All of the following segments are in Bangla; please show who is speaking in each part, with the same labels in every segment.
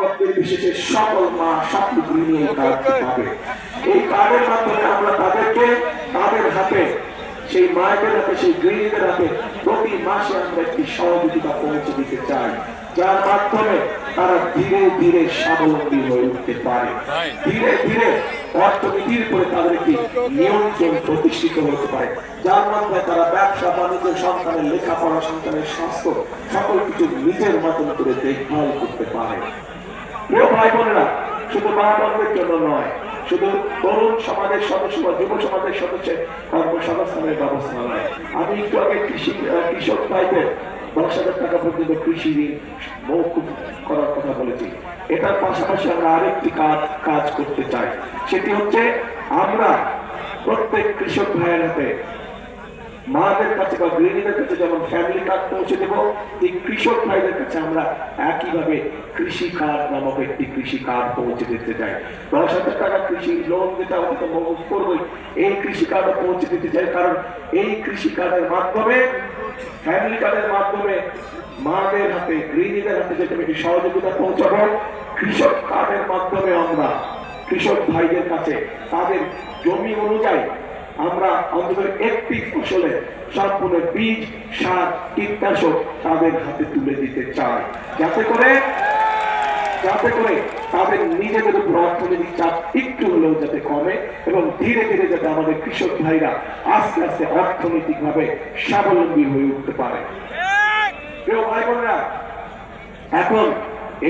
Speaker 1: রক্তের বিশেষে সকল মা স্বপ্ন নিয়ে কার্ড পাবে। এই কার্ডের মাধ্যমে আমরা তাদেরকে তাদের হাতে সেই মায়েদের হাতে সেই গৃহীদের হাতে প্রতি মাসে আমরা একটি সহযোগিতা পৌঁছে দিতে চাই। যার মাধ্যমে তারা ধীরে ধীরে স্বাবলম্বী হয়ে উঠতে পারে। ধীরে ধীরে অর্থনীতির উপরে তাদের একটি নিয়ন্ত্রণ প্রতিষ্ঠিত হতে পারে। যার মাধ্যমে তারা ব্যবসা বাণিজ্য সন্তানের লেখাপড়া সন্তানের স্বাস্থ্য সকল কিছু নিজের মতন করে দেখভাল করতে পারে। প্রিয় ভাই বোনেরা, শুধু মা বোনদের জন্য নয়, শুধু তরুণ সমাজের সদস্য বা যুব সমাজের সদস্যের কর্মসংস্থানের ব্যবস্থা নয়। আমি একটু আগে কৃষি কৃষক ভাইদের দশ হাজার টাকা পর্যন্ত কৃষি ঋণ মৌকুফ করার কথা বলেছি। এটার পাশাপাশি আমরা আরেকটি কাজ কাজ করতে চাই। সেটি হচ্ছে আমরা প্রত্যেক কৃষক ভাইয়ের হাতে মাদের কাছে বা গৃহিণীদের কাছে যেমন ফ্যামিলি কার্ড পৌঁছে দেব, এই কৃষক ভাইদের কাছে আমরা একইভাবে কৃষি কার্ড নামক একটি কৃষি কার্ড পৌঁছে দিতে চাই। দশ হাজার টাকা কৃষি লোন যেটা হয়তো মগজ করবই, এই কৃষি কার্ডও পৌঁছে দিতে চাই। কারণ এই কৃষি কার্ডের মাধ্যমে ফ্যামিলি কার্ডের মাধ্যমে মাদের হাতে, গৃহিণীদের হাতে যেটা একটি সহযোগিতা পৌঁছাবো, কৃষক কার্ডের মাধ্যমে আমরা কৃষক ভাইদের কাছে তাদের জমি অনুযায়ী আমরা অন্তত একটি ফসলে সম্পূর্ণ বীজ, সার, কীটনাশক তাদের হাতে তুলে দিতে চাই। যাতে করে যাতে করে তাদের নিজেদের উপর অর্থনৈতিক চাপ একটু হলেও যাতে কমে এবং ধীরে ধীরে যাতে আমাদের কৃষক ভাইরা আস্তে আস্তে অর্থনৈতিক ভাবে স্বাবলম্বী হয়ে উঠতে পারে। এখন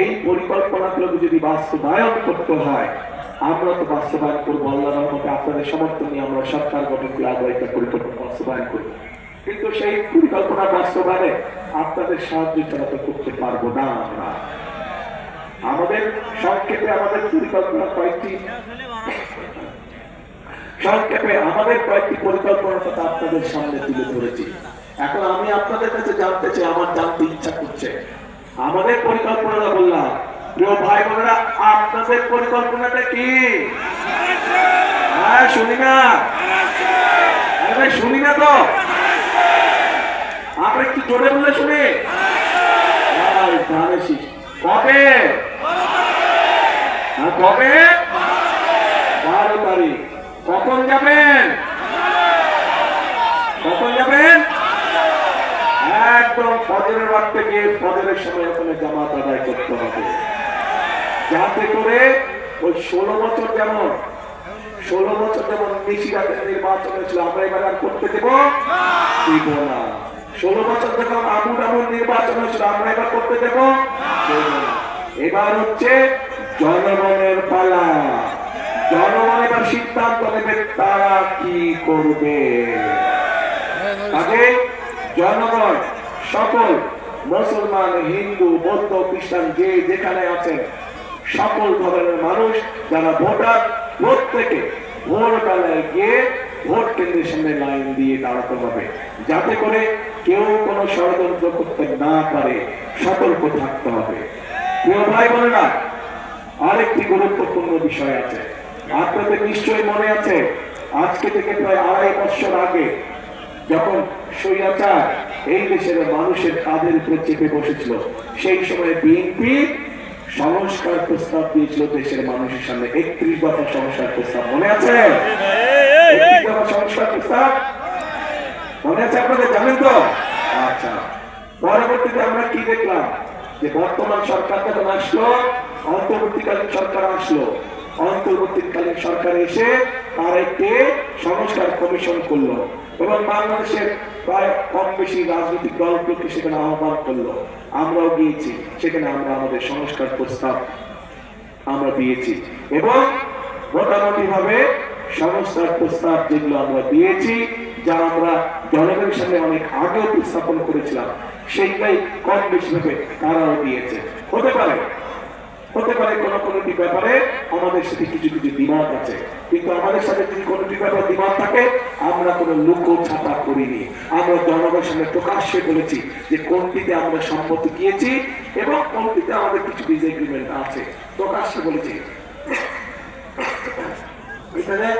Speaker 1: এই পরিকল্পনাগুলোকে যদি বাস্তবায়ন করতে হয় আমরা তো বাস্তবায়ন করব, আল্লাহর মতে আপনাদের সমর্থন নিয়ে আমরা সরকার গঠন করে আগে একটা পরিকল্পনা বাস্তবায়ন করব। কিন্তু সেই পরিকল্পনা বাস্তবায়নে আপনাদের সাহায্য ছাড়া তো করতে পারব না আমরা। আমাদের সংক্ষেপে আমাদের পরিকল্পনা কয়েকটি সংক্ষেপে আমাদের কয়েকটি পরিকল্পনার কথা আপনাদের সামনে তুলে ধরেছি। এখন আমি আপনাদের কাছে জানতে চাই, আমার জানতে ইচ্ছা করছে। আমাদের পরিকল্পনাটা বললাম প্রিয় ভাই বোনেরা আপনাদের পরিকল্পনাটা কি? হ্যাঁ শুনি না। শুনি না তো। আপনি একটু জোরে বলে শুনে। কবে? হ্যাঁ, কবে? বারো তারিখ। কখন যাবেন? কখন যাবেন? একদম ফজরের রাত থেকে ফজরের সময় ওখানে জামাত আদায় করতে হবে। যাতে করে ওই ষোলো বছর যেমন, ষোলো বছর যেমন নিশিরাতের নির্বাচন হয়েছিল, আমরা এবার আর করতে দেব? দিব না। ষোলো বছর যখন আবু ডাবুর নির্বাচন হয়েছিল, আমরা এবার করতে দেব? এবার হচ্ছে জনগণের পালা। জনগণ এবার সিদ্ধান্ত নেবে, তারা কি করবে? আগে জনগণ, সকল মুসলমান, হিন্দু, বৌদ্ধ, খ্রিস্টান, যে যেখানে আছেন সকল ধরনের মানুষ যারা ভোটার প্রত্যেকে ভোট বেলায় গিয়ে ভোট কেন্দ্রের সামনে লাইন দিয়ে দাঁড়াতে হবে। যাতে করে কেউ কোনো ষড়যন্ত্র করতে না পারে, সতর্ক থাকতে হবে। প্রিয় ভাই বোনেরা, আরেকটি গুরুত্বপূর্ণ বিষয় আছে। আপনাদের নিশ্চয়ই মনে আছে, আজকে থেকে প্রায় আড়াই বছর আগে যখন সৈয়াচার এই দেশের মানুষের কাঁধের উপরে চেপে বসেছিল, সেই সময় বিএনপি সংস্কার প্রস্তাব দিয়েছিল দেশের মানুষের সামনে। একত্রিশ দফা সংস্কার প্রস্তাব মনে আছে? সংস্কার প্রস্তাব? মনে আছে আপনাদের জানেন তো? আচ্ছা। পরবর্তীতে আমরা কি দেখলাম? যে বর্তমান সরকার যখন আসলো অন্তর্বর্তীকালীন সরকার আসলো। অন্তর্বর্তীকালীন সরকার এসে তার সংস্কার কমিশন করল এবং বাংলাদেশের প্রায় কম বেশি রাজনৈতিক দলগুলোকে সেখানে আহ্বান করল। আমরাও গিয়েছি, সেখানে আমরা আমাদের সংস্কার প্রস্তাব আমরা দিয়েছি এবং মোটামুটি ভাবে সংস্থার প্রস্তাব যেগুলো আমরা দিয়েছি, যা আমরা জনগণের সামনে অনেক আগে উপস্থাপন করেছিলাম, সেইটাই কম বেশি ভাবে তারাও দিয়েছে। হতে পারে হতে পারে কোন কোনটি ব্যাপারে আমাদের সাথে কিছু কিছু দ্বিমত আছে। কিন্তু আমাদের সাথে যদি কোনটি ব্যাপারে দ্বিমত থাকে, আমরা কোনো লুকো ছাপা করিনি। আমরা জনগণের সামনে প্রকাশ্যে বলেছি যে কোনটিতে আমরা সম্মতি গিয়েছি এবং কোনটিতে আমাদের কিছু ডিসএগ্রিমেন্ট আছে। প্রকাশ্যে বলেছি। এখানে